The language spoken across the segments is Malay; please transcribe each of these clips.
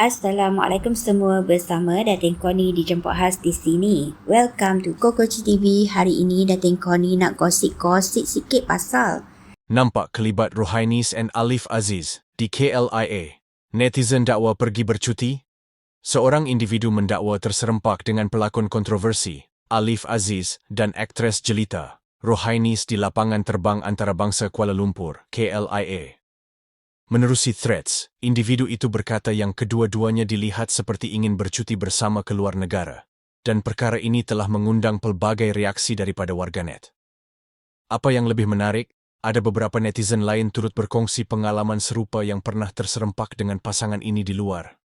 Assalamualaikum semua bersama Datin Koni dijemput khas di sini. Welcome to Kokoci TV. Hari ini Datin Koni nak gosip-gosip sikit pasal Nampak kelibat Rohainis and Alif Aziz di KLIA. Netizen dakwa pergi bercuti? Seorang individu mendakwa terserempak dengan pelakon kontroversi, Alif Aziz dan aktris jelita, Rohainis di lapangan terbang antarabangsa Kuala Lumpur, KLIA. Menerusi threads, individu itu berkata yang kedua-duanya dilihat seperti ingin bercuti bersama ke luar negara, dan perkara ini telah mengundang pelbagai reaksi daripada warganet. Apa yang lebih menarik, ada beberapa netizen lain turut berkongsi pengalaman serupa yang pernah terserempak dengan pasangan ini di luar.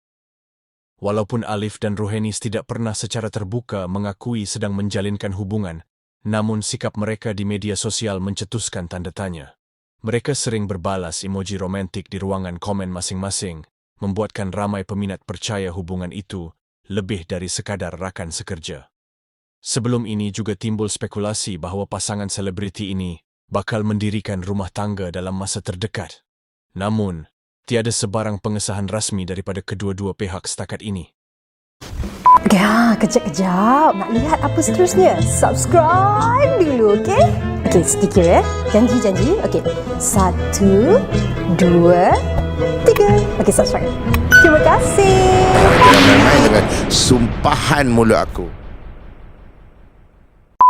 Walaupun Alif dan Rohenis tidak pernah secara terbuka mengakui sedang menjalinkan hubungan, namun sikap mereka di media sosial mencetuskan tanda tanya. Mereka sering berbalas emoji romantik di ruangan komen masing-masing, membuatkan ramai peminat percaya hubungan itu lebih dari sekadar rakan sekerja. Sebelum ini juga timbul spekulasi bahawa pasangan selebriti ini bakal mendirikan rumah tangga dalam masa terdekat. Namun, tiada sebarang pengesahan rasmi daripada kedua-dua pihak setakat ini. Ya, kejap-kejap. Nak lihat apa seterusnya? Subscribe dulu, okey? Okey, sedikit ya. Janji-janji. Okey. Satu, dua, tiga. Okey, subscribe. Terima kasih. Dengan sumpahan mulut aku.